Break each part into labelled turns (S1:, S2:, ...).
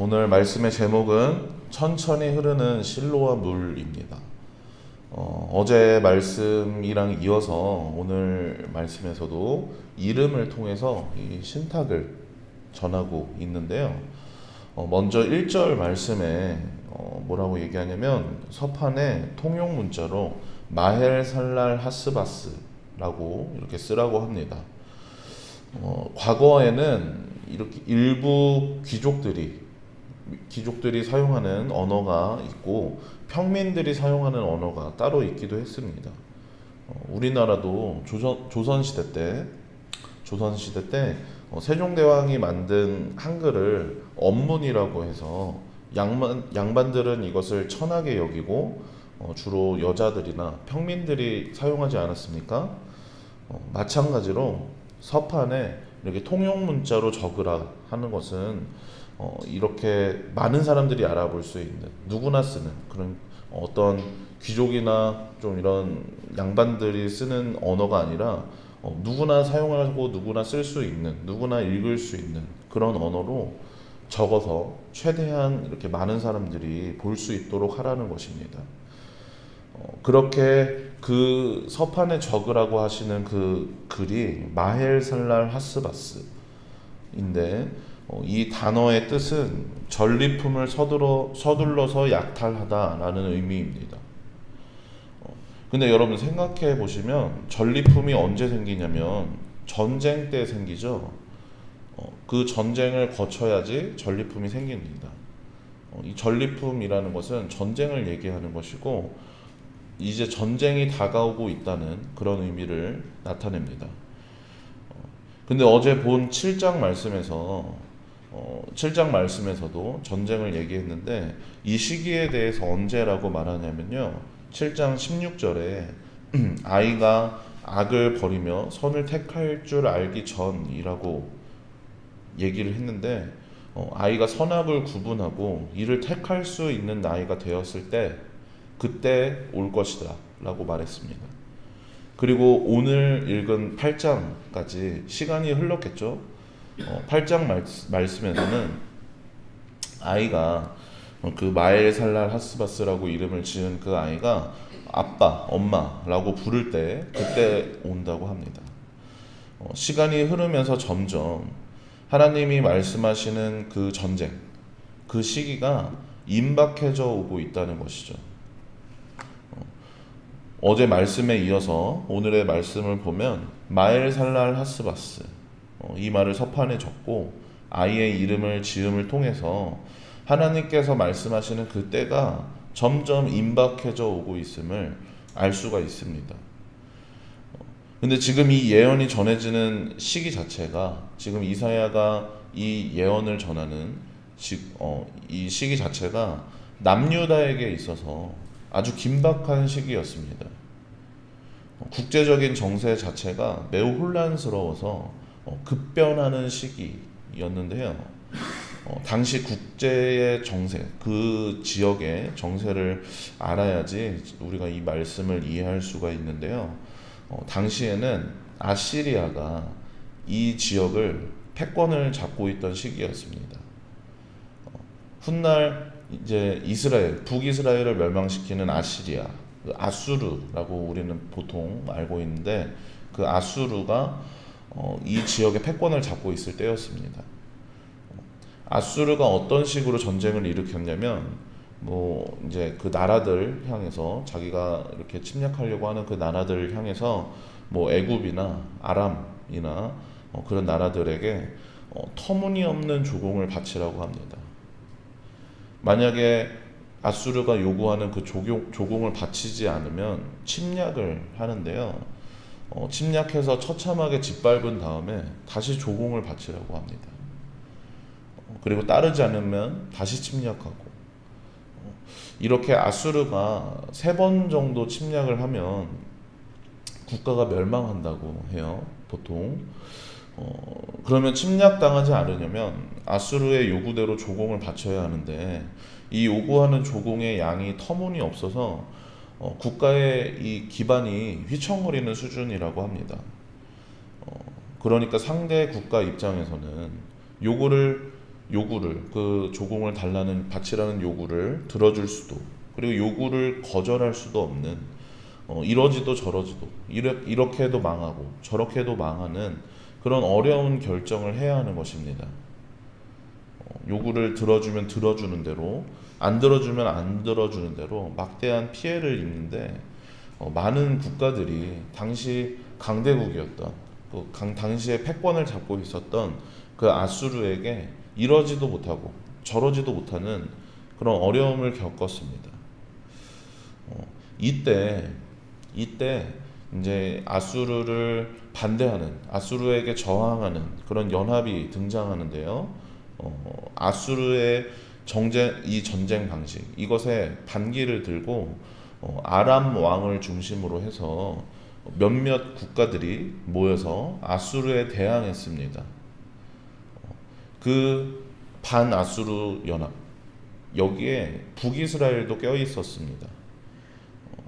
S1: 오늘 말씀의 제목은 천천히 흐르는 실로와 물입니다. 어, 제 말씀이랑 이어서 오늘 말씀에서도 이름을 통해서 이 신탁을 전하고 있는데요. 어, 먼저 1절 말씀에 어, 뭐라고 얘기하냐면 서판에 통용 문자로 마헬 살랄 하스바스라고 이렇게 쓰라고 합니다. 어, 과거에는 이렇게 일부 귀족들이 귀족들이 사용하는 언어가 있고 평민들이 사용하는 언어가 따로 있기도 했습니다. 어, 우리나라도 조선 조선 시대 때 조선 시대 때 어, 세종대왕이 만든 한글을 언문이라고 해서 양반 양반들은 이것을 천하게 여기고 어, 주로 여자들이나 평민들이 사용하지 않았습니까? 어, 마찬가지로 서판에 이렇게 통용 문자로 적으라 하는 것은 어, 이렇게 많은 사람들이 알아볼 수 있는 누구나 쓰는 그런 어떤 귀족이나 좀 이런 양반들이 쓰는 언어가 아니라 어, 누구나 사용하고 누구나 쓸 수 있는 누구나 읽을 수 있는 그런 언어로 적어서 최대한 이렇게 많은 사람들이 볼 수 있도록 하라는 것입니다. 어, 그렇게 그 서판에 적으라고 하시는 그 글이 마헬 살랄 하스바스인데 어, 이 단어의 뜻은 전리품을 서둘러 서둘러서 약탈하다라는 의미입니다. 어, 근데 여러분 생각해 보시면 전리품이 언제 생기냐면 전쟁 때 생기죠. 어, 그 전쟁을 거쳐야지 전리품이 생깁니다. 어, 이 전리품이라는 것은 전쟁을 얘기하는 것이고 이제 전쟁이 다가오고 있다는 그런 의미를 나타냅니다. 어, 근데 어제 본 7장 말씀에서 어, 7장 말씀에서도 전쟁을 얘기했는데 이 시기에 대해서 언제라고 말하냐면요. 7장 16절에 아이가 악을 버리며 선을 택할 줄 알기 전이라고 얘기를 했는데 어, 아이가 선악을 구분하고 이를 택할 수 있는 나이가 되었을 때 그때 올 것이다 라고 말했습니다. 그리고 오늘 읽은 8장까지 시간이 흘렀겠죠. 어, 8장 말, 말씀에서는 아이가 그 마엘 살랄 하스바스라고 이름을 지은 그 아이가 아빠, 엄마라고 부를 때 그때 온다고 합니다. 어, 시간이 흐르면서 점점 하나님이 말씀하시는 그 전쟁, 그 시기가 임박해져 오고 있다는 것이죠. 어, 어제 말씀에 이어서 오늘의 말씀을 보면 마엘 살랄 하스바스 어, 이 말을 서판에 적고 아이의 이름을 지음을 통해서 하나님께서 말씀하시는 그 때가 점점 임박해져 오고 있음을 알 수가 있습니다. 어, 근데 지금 이 예언이 전해지는 시기 자체가 지금 이사야가 이 예언을 전하는 어, 이 시기 자체가 남유다에게 있어서 아주 긴박한 시기였습니다. 국제적인 정세 자체가 매우 혼란스러워서 어, 급변하는 시기였는데요. 어, 당시 국제의 정세, 그 지역의 정세를 알아야지 우리가 이 말씀을 이해할 수가 있는데요. 어, 당시에는 아시리아가 이 지역을 패권을 잡고 있던 시기였습니다. 어, 훗날 이제 이스라엘, 북이스라엘을 멸망시키는 아시리아, 그 아수르라고 우리는 보통 알고 있는데 그 아수르가 어, 이 지역의 패권을 잡고 있을 때였습니다. 아수르가 어떤 식으로 전쟁을 일으켰냐면 뭐 이제 그 나라들 향해서 자기가 이렇게 침략하려고 하는 그 나라들을 향해서 뭐 애굽이나 아람이나 어, 그런 나라들에게 어, 터무니없는 조공을 바치라고 합니다. 만약에 아수르가 요구하는 그 조공, 조공을 바치지 않으면 침략을 하는데요. 어, 침략해서 처참하게 짓밟은 다음에 다시 조공을 바치라고 합니다. 어, 그리고 따르지 않으면 다시 침략하고 어, 이렇게 아수르가 세 번 정도 침략을 하면 국가가 멸망한다고 해요. 보통 어, 그러면 침략당하지 않으려면 아수르의 요구대로 조공을 바쳐야 하는데 이 요구하는 조공의 양이 터무니 없어서 어, 국가의 이 기반이 휘청거리는 수준이라고 합니다. 어, 그러니까 상대 국가 입장에서는 요거를 요구를 그 조공을 달라는 바치라는 요구를 들어줄 수도 그리고 요구를 거절할 수도 없는 어, 이러지도 저러지도 이렇, 이렇게 해도 망하고 저렇게 해도 망하는 그런 어려운 결정을 해야 하는 것입니다. 어, 요구를 들어주면 들어주는 대로 안 들어주면 안 들어주는 대로 막대한 피해를 입는데 어, 많은 국가들이 당시 강대국이었던 그 강, 당시에 패권을 잡고 있었던 그 아수르에게 이러지도 못하고 저러지도 못하는 그런 어려움을 겪었습니다. 어, 이때 이때 이제 아수르를 반대하는 아수르에게 저항하는 그런 연합이 등장하는데요. 어, 아수르의 정쟁 이 전쟁 방식 이것에 반기를 들고 어, 아람 왕을 중심으로 해서 몇몇 국가들이 모여서 아수르에 대항했습니다. 어, 그 반아수르 연합 여기에 북이스라엘도 껴 있었습니다. 어,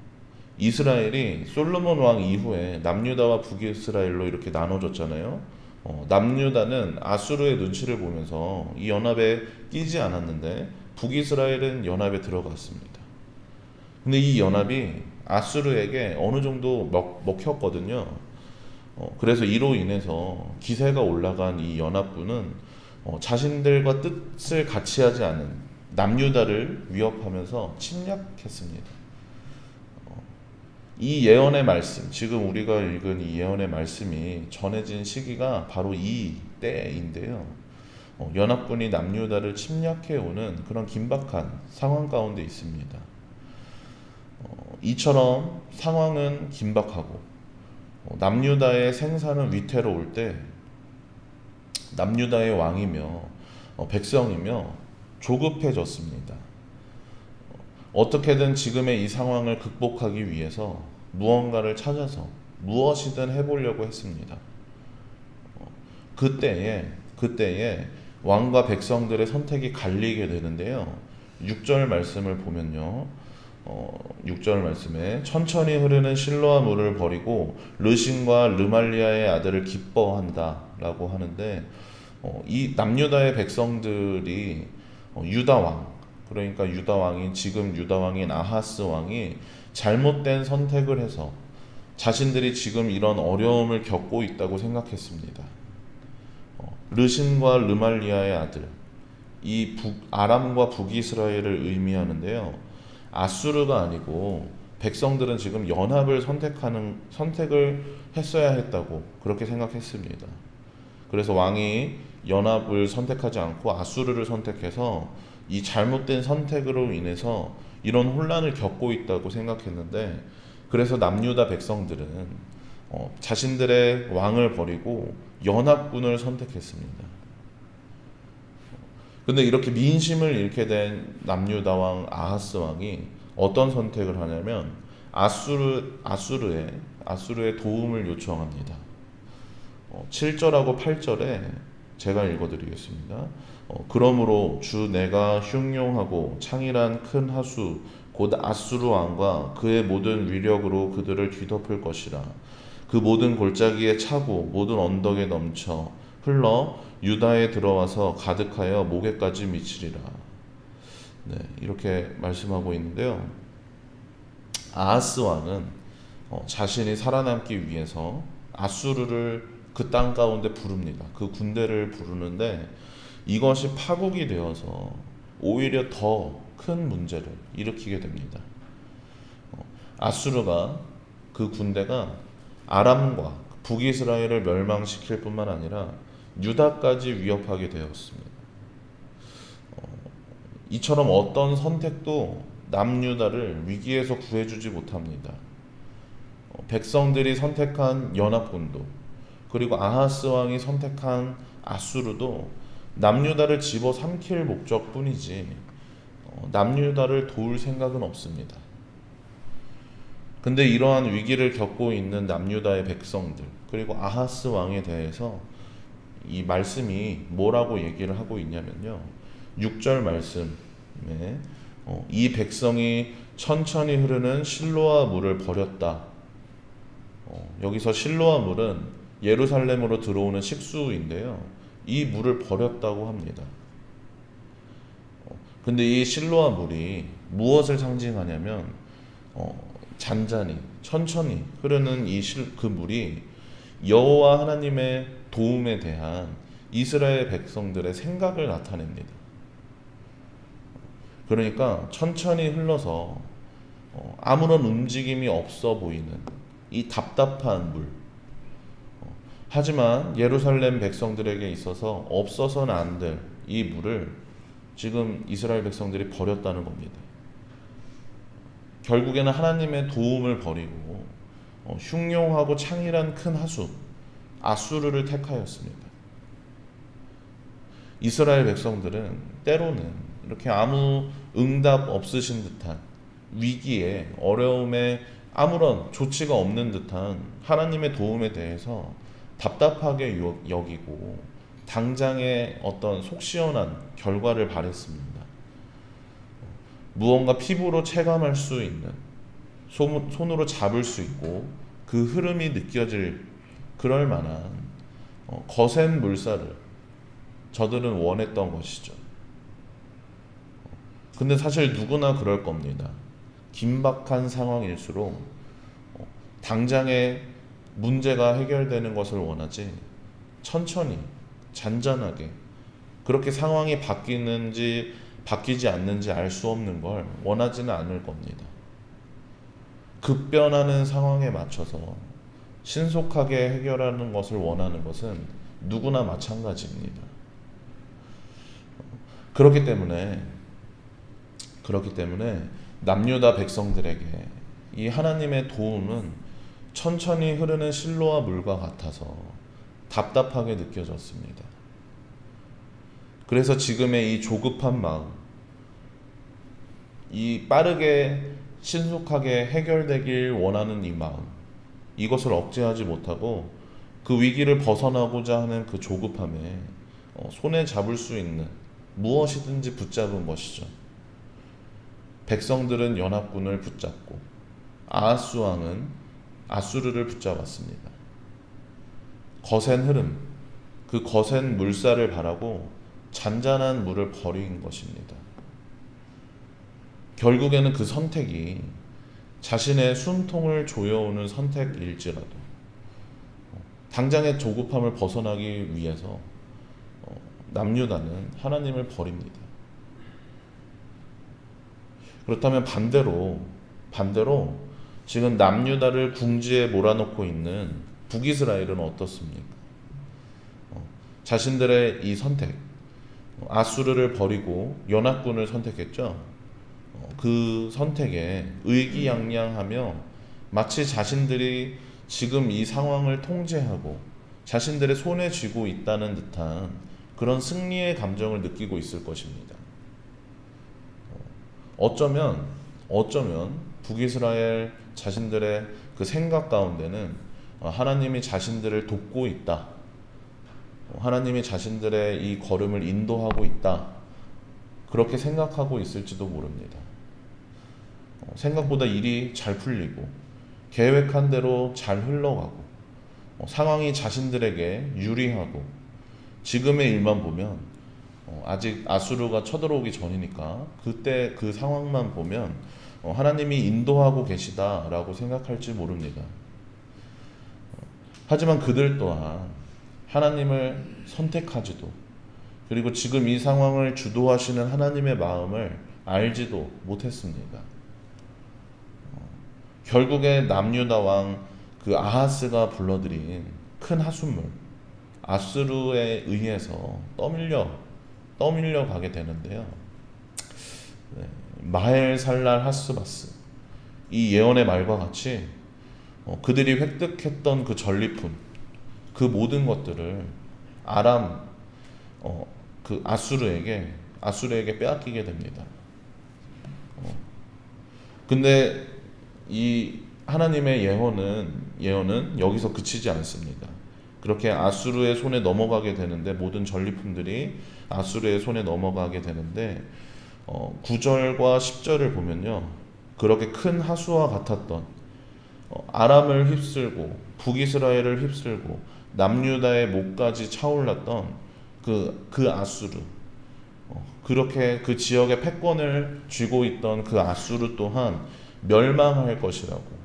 S1: 이스라엘이 솔로몬 왕 이후에 남유다와 북이스라엘로 이렇게 나눠졌잖아요. 어, 남유다는 아수르의 눈치를 보면서 이 연합에 끼지 않았는데 북이스라엘은 연합에 들어갔습니다. 근데 이 연합이 아수르에게 어느 정도 먹, 먹혔거든요. 어, 그래서 이로 인해서 기세가 올라간 이 연합군은 어, 자신들과 뜻을 같이 하지 않은 남유다를 위협하면서 침략했습니다. 어, 이 예언의 말씀, 지금 우리가 읽은 이 예언의 말씀이 전해진 시기가 바로 이 때인데요. 어, 연합군이 남유다를 침략해 오는 그런 긴박한 상황 가운데 있습니다. 어, 이처럼 상황은 긴박하고 어, 남유다의 생사는 위태로울 때 남유다의 왕이며 어, 백성이며 조급해졌습니다. 어, 어떻게든 지금의 이 상황을 극복하기 위해서 무언가를 찾아서 무엇이든 해보려고 했습니다. 어, 그때에 그때에 왕과 백성들의 선택이 갈리게 되는데요. 6절 말씀을 보면요. 어, 6절 말씀에 천천히 흐르는 실로와 물을 버리고 르신과 르말리아의 아들을 기뻐한다 라고 하는데 어, 이 남유다의 백성들이 어, 유다 왕 그러니까 유다 왕인 지금 유다 왕인 아하스 왕이 잘못된 선택을 해서 자신들이 지금 이런 어려움을 겪고 있다고 생각했습니다. 어, 르신과 르말리아의 아들 이 북, 아람과 북이스라엘을 의미하는데요. 아수르가 아니고 백성들은 지금 연합을 선택하는 선택을 했어야 했다고 그렇게 생각했습니다. 그래서 왕이 연합을 선택하지 않고 아수르를 선택해서 이 잘못된 선택으로 인해서 이런 혼란을 겪고 있다고 생각했는데 그래서 남유다 백성들은 어, 자신들의 왕을 버리고 연합군을 선택했습니다. 근데 이렇게 민심을 잃게 된 남유다 왕 아하스 왕이 어떤 선택을 하냐면 아수르 아수르의 아수르의 도움을 요청합니다. 어, 7절하고 8절에 제가 읽어드리겠습니다. 어, 그러므로 주 내가 흉용하고 창이란 큰 하수 곧 아수르 왕과 그의 모든 위력으로 그들을 뒤덮을 것이라. 그 모든 골짜기에 차고 모든 언덕에 넘쳐 흘러 유다에 들어와서 가득하여 목에까지 미치리라. 네, 이렇게 말씀하고 있는데요. 아하스 왕은 어, 자신이 살아남기 위해서 아수르를 그 땅 가운데 부릅니다. 그 군대를 부르는데 이것이 파국이 되어서 오히려 더 큰 문제를 일으키게 됩니다. 어, 아수르가 그 군대가 아람과 북이스라엘을 멸망시킬 뿐만 아니라 유다까지 위협하게 되었습니다. 어, 이처럼 어떤 선택도 남유다를 위기에서 구해주지 못합니다. 어, 백성들이 선택한 연합군도 그리고 아하스 왕이 선택한 아수르도 남유다를 집어 삼킬 목적뿐이지 어, 남유다를 도울 생각은 없습니다. 근데 이러한 위기를 겪고 있는 남유다의 백성들 그리고 아하스 왕에 대해서 이 말씀이 뭐라고 얘기를 하고 있냐면요. 6절 말씀에 어, 이 백성이 천천히 흐르는 실로아 물을 버렸다. 어, 여기서 실로아 물은 예루살렘으로 들어오는 식수인데요. 이 물을 버렸다고 합니다. 근데 이 실로와 물이 무엇을 상징하냐면 어, 잔잔히 천천히 흐르는 이 그 물이 여호와 하나님의 도움에 대한 이스라엘 백성들의 생각을 나타냅니다. 그러니까 천천히 흘러서 어, 아무런 움직임이 없어 보이는 이 답답한 물. 어, 하지만 예루살렘 백성들에게 있어서 없어서는 안 될 이 물을 지금 이스라엘 백성들이 버렸다는 겁니다. 결국에는 하나님의 도움을 버리고 어, 흉용하고 창일한 큰 하수 아수르를 택하였습니다. 이스라엘 백성들은 때로는 이렇게 아무 응답 없으신 듯한 위기에 어려움에 아무런 조치가 없는 듯한 하나님의 도움에 대해서 답답하게 요- 여기고 당장의 어떤 속 시원한 결과를 바랬습니다. 무언가 피부로 체감할 수 있는 손- 손으로 잡을 수 있고 그 흐름이 느껴질 그럴 만한 어, 거센 물살을 저들은 원했던 것이죠. 근데 사실 누구나 그럴 겁니다. 긴박한 상황일수록 어, 당장에 문제가 해결되는 것을 원하지 천천히 잔잔하게 그렇게 상황이 바뀌는지 바뀌지 않는지 알 수 없는 걸 원하지는 않을 겁니다. 급변하는 상황에 맞춰서 신속하게 해결하는 것을 원하는 것은 누구나 마찬가지입니다. 그렇기 때문에 그렇기 때문에 남유다 백성들에게 이 하나님의 도움은 천천히 흐르는 실로와 물과 같아서 답답하게 느껴졌습니다. 그래서 지금의 이 조급한 마음, 이 빠르게 신속하게 해결되길 원하는 이 마음, 이것을 억제하지 못하고 그 위기를 벗어나고자 하는 그 조급함에 어, 손에 잡을 수 있는 무엇이든지 붙잡은 것이죠. 백성들은 연합군을 붙잡고 아하스 왕은 아수르를 붙잡았습니다. 거센 흐름, 그 거센 물살을 바라고 잔잔한 물을 버린 것입니다. 결국에는 그 선택이 자신의 숨통을 조여오는 선택일지라도 어, 당장의 조급함을 벗어나기 위해서 어, 남유다는 하나님을 버립니다. 그렇다면 반대로 반대로 지금 남유다를 궁지에 몰아넣고 있는 북이스라엘은 어떻습니까? 어, 자신들의 이 선택, 어, 아수르를 버리고 연합군을 선택했죠. 어, 그 선택에 의기양양하며 마치 자신들이 지금 이 상황을 통제하고 자신들의 손에 쥐고 있다는 듯한 그런 승리의 감정을 느끼고 있을 것입니다. 어쩌면 어쩌면 북이스라엘 자신들의 그 생각 가운데는 어, 하나님이 자신들을 돕고 있다. 어, 하나님이 자신들의 이 걸음을 인도하고 있다. 그렇게 생각하고 있을지도 모릅니다. 어, 생각보다 일이 잘 풀리고 계획한 대로 잘 흘러가고 어, 상황이 자신들에게 유리하고 지금의 일만 보면 어, 아직 아수르가 쳐들어오기 전이니까 그때 그 상황만 보면 어, 하나님이 인도하고 계시다라고 생각할지 모릅니다. 어, 하지만 그들 또한 하나님을 선택하지도 그리고 지금 이 상황을 주도하시는 하나님의 마음을 알지도 못했습니다. 어, 결국에 남유다 왕 그 아하스가 불러들인 큰 하숫물 아수르에 의해서 떠밀려 떠밀려 가게 되는데요. 네, 마엘 살랄 하스바스 이 예언의 말과 같이 어, 그들이 획득했던 그 전리품 그 모든 것들을 아람 어, 그 아수르에게 아수르에게 빼앗기게 됩니다. 어, 근데 이 하나님의 예언은 예언은 여기서 그치지 않습니다. 그렇게 아수르의 손에 넘어가게 되는데 모든 전리품들이 아수르의 손에 넘어가게 되는데 어, 9절과 10절을 보면요. 그렇게 큰 하수와 같았던 어, 아람을 휩쓸고 북이스라엘을 휩쓸고 남유다의 목까지 차올랐던 그, 그 아수르 어, 그렇게 그 지역의 패권을 쥐고 있던 그 아수르 또한 멸망할 것이라고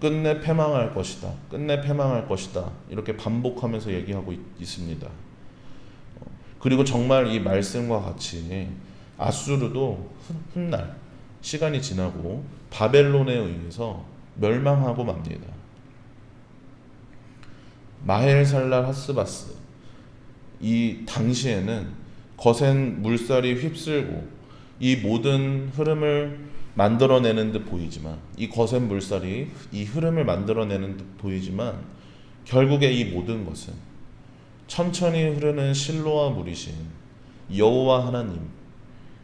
S1: 끝내 패망할 것이다. 끝내 패망할 것이다. 이렇게 반복하면서 얘기하고 있, 있습니다. 어, 그리고 정말 이 말씀과 같이 아수르도 훗- 훗날 시간이 지나고 바벨론에 의해서 멸망하고 맙니다. 마헬살랄 하스바스 이 당시에는 거센 물살이 휩쓸고 이 모든 흐름을 만들어내는 듯 보이지만 이 거센 물살이 이 흐름을 만들어내는 듯 보이지만 결국에 이 모든 것은 천천히 흐르는 실로와 물이신 여호와 하나님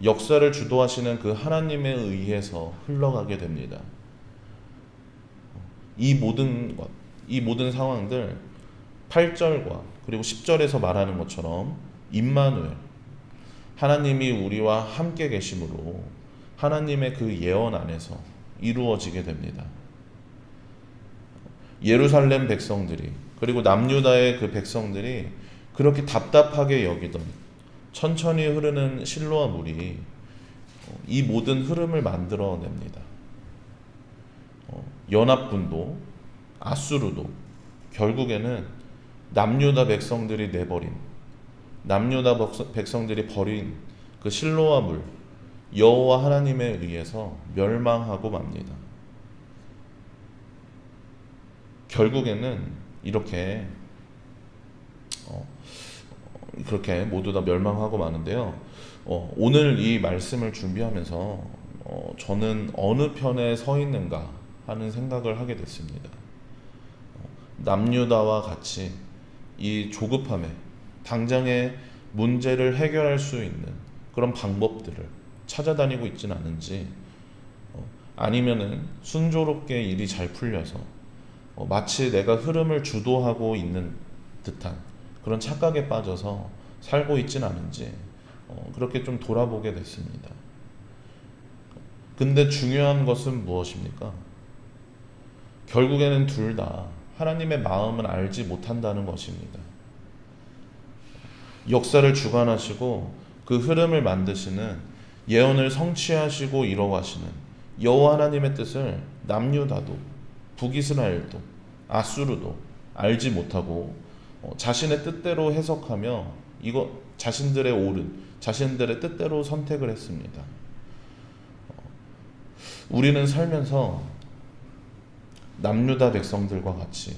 S1: 역사를 주도하시는 그 하나님에 의해서 흘러가게 됩니다. 이 모든 것, 이 모든 상황들 8절과 그리고 10절에서 말하는 것처럼 임마누엘 하나님이 우리와 함께 계심으로 하나님의 그 예언 안에서 이루어지게 됩니다. 예루살렘 백성들이 그리고 남유다의 그 백성들이 그렇게 답답하게 여기던 천천히 흐르는 실로와 물이 어, 이 모든 흐름을 만들어냅니다. 어, 연합군도 아수르도 결국에는 남유다 백성들이 내버린 남유다 백성- 백성들이 버린 그 실로와 물 여호와 하나님에 의해서 멸망하고 맙니다. 결국에는 이렇게 어, 그렇게 모두 다 멸망하고 마는데요. 어, 오늘 이 말씀을 준비하면서 어, 저는 어느 편에 서 있는가 하는 생각을 하게 됐습니다. 어, 남유다와 같이 이 조급함에 당장의 문제를 해결할 수 있는 그런 방법들을 찾아다니고 있지는 않은지 어, 아니면은 순조롭게 일이 잘 풀려서 어, 마치 내가 흐름을 주도하고 있는 듯한 그런 착각에 빠져서 살고 있진 않은지 어, 그렇게 좀 돌아보게 됐습니다. 근데 중요한 것은 무엇입니까? 결국에는 둘 다 하나님의 마음을 알지 못한다는 것입니다. 역사를 주관하시고 그 흐름을 만드시는 예언을 성취하시고 이뤄가시는 여호와 하나님의 뜻을 남유다도 북이스라엘도 아수르도 알지 못하고 어, 자신의 뜻대로 해석하며 이거 자신들의 옳은 자신들의 뜻대로 선택을 했습니다. 어, 우리는 살면서 남유다 백성들과 같이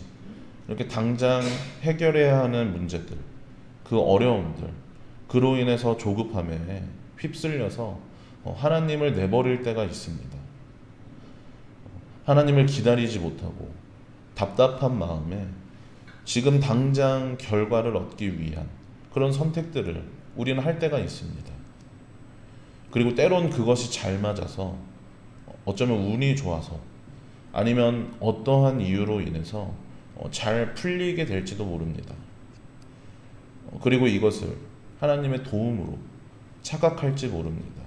S1: 이렇게 당장 해결해야 하는 문제들, 그 어려움들, 그로 인해서 조급함에 휩쓸려서 어, 하나님을 내버릴 때가 있습니다. 하나님을 기다리지 못하고 답답한 마음에 지금 당장 결과를 얻기 위한 그런 선택들을 우리는 할 때가 있습니다. 그리고 때론 그것이 잘 맞아서 어쩌면 운이 좋아서 아니면 어떠한 이유로 인해서 어, 잘 풀리게 될지도 모릅니다. 어, 그리고 이것을 하나님의 도움으로 착각할지 모릅니다.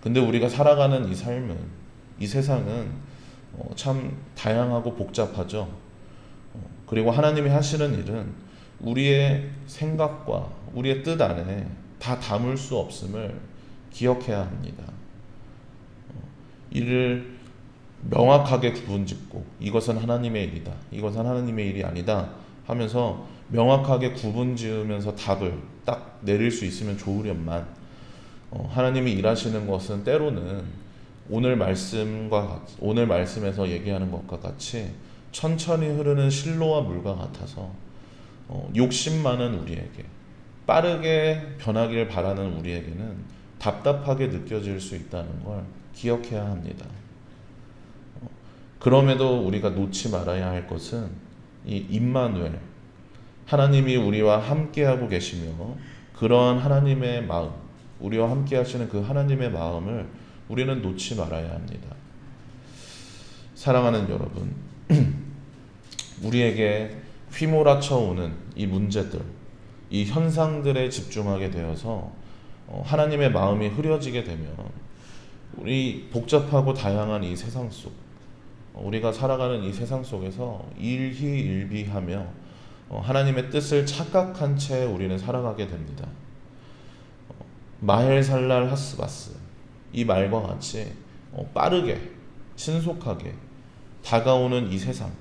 S1: 근데 우리가 살아가는 이 삶은 이 세상은 어, 참 다양하고 복잡하죠. 어, 그리고 하나님이 하시는 일은 우리의 생각과 우리의 뜻 안에 다 담을 수 없음을 기억해야 합니다. 어, 이를 명확하게 구분 짓고 이것은 하나님의 일이다. 이것은 하나님의 일이 아니다. 하면서 명확하게 구분 지으면서 답을 딱 내릴 수 있으면 좋으련만 어, 하나님이 일하시는 것은 때로는 오늘 말씀과 같- 오늘 말씀에서 얘기하는 것과 같이 천천히 흐르는 실로와 물과 같아서 어, 욕심 많은 우리에게 빠르게 변하길 바라는 우리에게는 답답하게 느껴질 수 있다는 걸 기억해야 합니다. 어, 그럼에도 우리가 놓지 말아야 할 것은 이 임마누엘 하나님이 우리와 함께하고 계시며 그러한 하나님의 마음 우리와 함께 하시는 그 하나님의 마음을 우리는 놓지 말아야 합니다. 사랑하는 여러분, 우리에게 휘몰아쳐 오는 이 문제들, 이 현상들에 집중하게 되어서 어, 하나님의 마음이 흐려지게 되면 우리 복잡하고 다양한 이 세상 속, 어, 우리가 살아가는 이 세상 속에서 일희일비하며 어, 하나님의 뜻을 착각한 채 우리는 살아가게 됩니다. 마헬살랄 하스바스 이 말과 같이 어, 빠르게 신속하게 다가오는 이 세상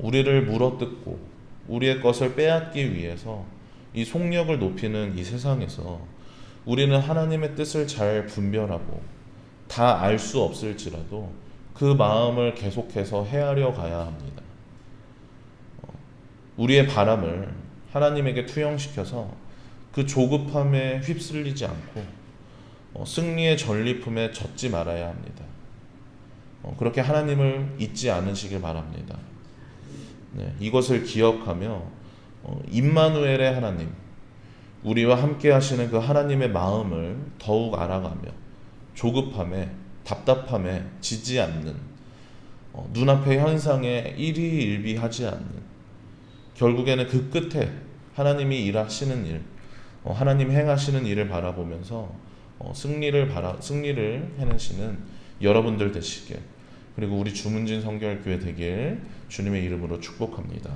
S1: 우리를 물어뜯고 우리의 것을 빼앗기 위해서 이 속력을 높이는 이 세상에서 우리는 하나님의 뜻을 잘 분별하고 다 알 수 없을지라도 그 마음을 계속해서 헤아려 가야 합니다. 어, 우리의 바람을 하나님에게 투영시켜서 그 조급함에 휩쓸리지 않고 어, 승리의 전리품에 젖지 말아야 합니다. 어, 그렇게 하나님을 잊지 않으시길 바랍니다. 네, 이것을 기억하며 어, 임마누엘의 하나님, 우리와 함께 하시는 그 하나님의 마음을 더욱 알아가며 조급함에 답답함에 지지 않는 어, 눈앞의 현상에 일희일비하지 않는 결국에는 그 끝에 하나님이 일하시는 일, 어, 하나님 행하시는 일을 바라보면서 어, 승리를 바라 승리를 해내시는 여러분들 되시길 그리고 우리 주문진 성결교회 되길 주님의 이름으로 축복합니다.